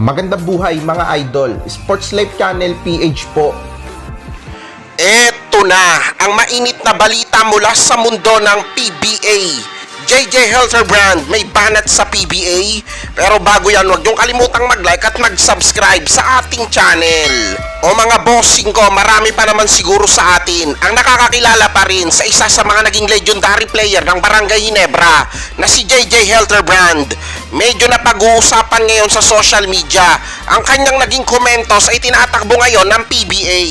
Magandang buhay mga idol. Sports Life Channel PH po. Eto na ang mainit na balita mula sa mundo ng PBA. JJ Helterbrand may banat sa PBA. Pero bago yan, huwag niyong kalimutang mag-like at mag-subscribe sa ating channel. O mga bossing ko, marami pa naman siguro sa atin ang nakakakilala pa rin sa isa sa mga naging legendary player ng Barangay Ginebra na si JJ Helterbrand. Medyo na pag-uusapan ngayon sa social media ang kanyang naging komentos ay tinatakbo ngayon ng PBA.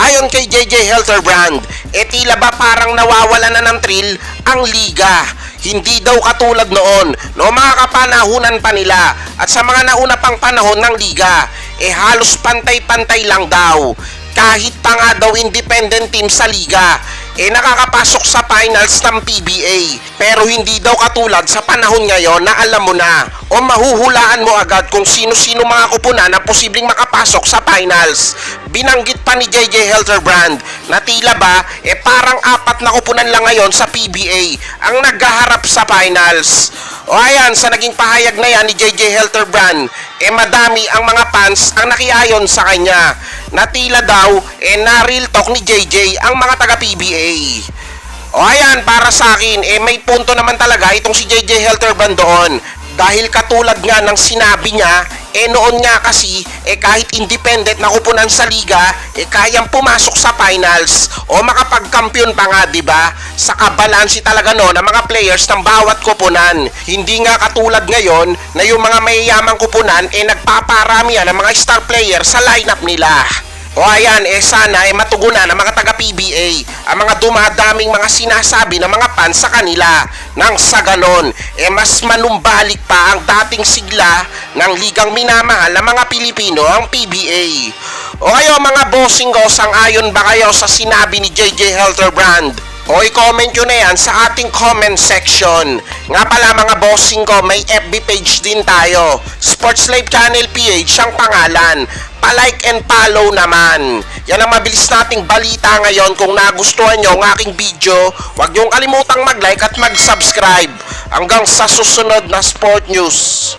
Ayon kay JJ Helterbrand, e tila ba parang nawawala na ng thrill ang liga. Hindi daw katulad noon, no mga kapanahunan pa nila at sa mga nauna pang panahon ng liga, eh halos pantay-pantay lang daw. Kahit pa nga daw independent team sa liga, eh nakakapasok sa finals ng PBA. Pero hindi daw katulad sa panahon ngayon na alam mo na o mahuhulaan mo agad kung sino-sino mga kupunan na posibleng makapasok sa finals. Binanggit pa ni JJ Helterbrand na tila ba eh parang apat na kupunan lang ngayon sa PBA ang naghaharap sa finals. O ayan, sa naging pahayag na yan ni JJ Helterbrand, eh madami ang mga fans ang nakiayon sa kanya na tila daw eh na real talk ni JJ ang mga taga PBA. O ayan, para sa akin, eh may punto naman talaga itong si JJ Helterbrand doon. Dahil katulad nga ng sinabi niya, eh noon nga kasi, eh kahit independent na kupunan sa liga, eh kayang pumasok sa finals o makapagkampiyon pa nga, di ba? Sa kabalansi talaga no ng mga players ng bawat kupunan. Hindi nga katulad ngayon na yung mga mayayamang kupunan eh nagpaparami yan ng mga star player sa lineup nila. O ayan, eh sana eh matugunan ng mga taga PBA ang mga dumadaming mga sinasabi ng mga fans sa kanila nang sa ganon, eh mas manumbalik pa ang dating sigla ng ligang minamahal ng mga Pilipino ang PBA. O kayo mga bossing ko, sang-ayon ba kayo sa sinabi ni JJ Helterbrand? O i-comment nyo na yan sa ating comment section. Nga pala mga bossing ko, may FB page din tayo. Sports Life Channel PH ang pangalan. Pa-like and follow naman. Yan ang mabilis nating balita ngayon. Kung nagustuhan nyo ang aking video, huwag nyong kalimutang mag-like at mag-subscribe. Hanggang sa susunod na sport news.